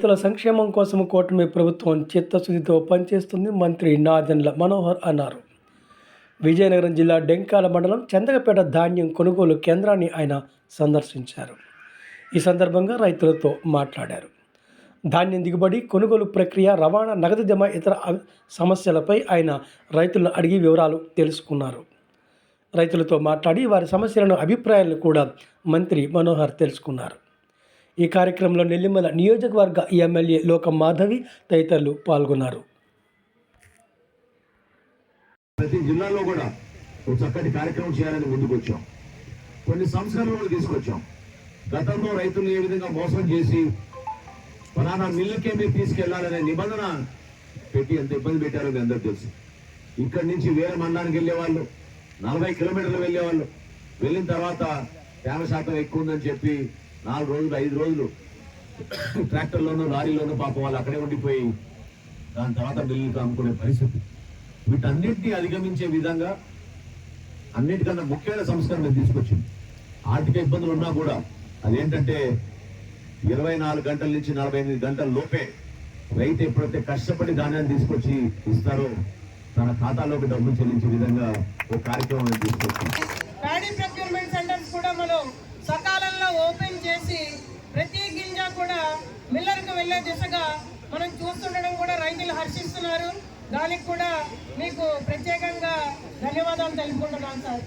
రైతుల సంక్షేమం కోసం కూటమి ప్రభుత్వం చిత్తశుద్ధితో పనిచేస్తుంది మంత్రి నాదెండ్ల మనోహర్ అన్నారు. విజయనగరం జిల్లా డెంకాల మండలం చందకపేట ధాన్యం కొనుగోలు కేంద్రాన్ని ఆయన సందర్శించారు. ఈ సందర్భంగా రైతులతో మాట్లాడారు. ధాన్యం దిగుబడి కొనుగోలు ప్రక్రియ రవాణా నగదు జమ ఇతర సమస్యలపై ఆయన రైతులను అడిగి వివరాలు తెలుసుకున్నారు. రైతులతో మాట్లాడి వారి సమస్యలను అభిప్రాయాలను కూడా మంత్రి మనోహర్ తెలుసుకున్నారు. ఈ కార్యక్రమంలో నెల్లిమల నియోజకవర్గ ఎమ్మెల్యే లోకం మాధవి తదితరులు పాల్గొన్నారు. ప్రతి జిల్లాలో కూడా ఒక చక్కటి కార్యక్రమం చేయాలని ముందుకు వచ్చాం కొన్ని సంస్కరణలు తీసుకొచ్చాం. గతంలో రైతులు ఏ విధంగా మోసం చేసి ఫలానా మిల్లుకే మీరు తీసుకెళ్ళాలనే నిబంధన పెట్టి ఎంత ఇబ్బంది పెట్టారో మీ అందరూ తెలుసు. ఇక్కడి నుంచి వేరే మండలానికి వెళ్ళేవాళ్ళు నలభై కిలోమీటర్లు వెళ్ళేవాళ్ళు. వెళ్ళిన తర్వాత తేమ శాతం ఎక్కువ ఉందని చెప్పి నాలుగు రోజులు ఐదు రోజులు. ట్రాక్టర్లోనూ లారీలోనూ పాపం వాళ్ళు అక్కడే ఉండిపోయి దాని తర్వాత మిల్లుకి అమ్ముకునే పరిస్థితి. వీటన్నింటినీ అధిగమించే విధంగా అన్నిటికన్నా ముఖ్యమైన సంస్కరణ తీసుకొచ్చింది. ఆర్థిక ఇబ్బందులు ఉన్నా కూడా అదేంటంటే ఇరవై నాలుగు గంటల నుంచి నలభై ఎనిమిది గంటల లోపే రైతు ఎప్పుడైతే కష్టపడి ధాన్యాన్ని తీసుకొచ్చి ఇస్తారో తన ఖాతాలోకి డబ్బులు చెల్లించే విధంగా ఒక కార్యక్రమం తీసుకొచ్చింది ఓపెన్ చేసి ప్రతి గింజ కూడా మిల్లర్కు వెళ్ళే దిశగా మనం చూస్తుండడం కూడా రైతులు హర్షిస్తున్నారు. దానికి కూడా మీకు ప్రత్యేకంగా ధన్యవాదాలు తెలుపుకుంటున్నాను సార్.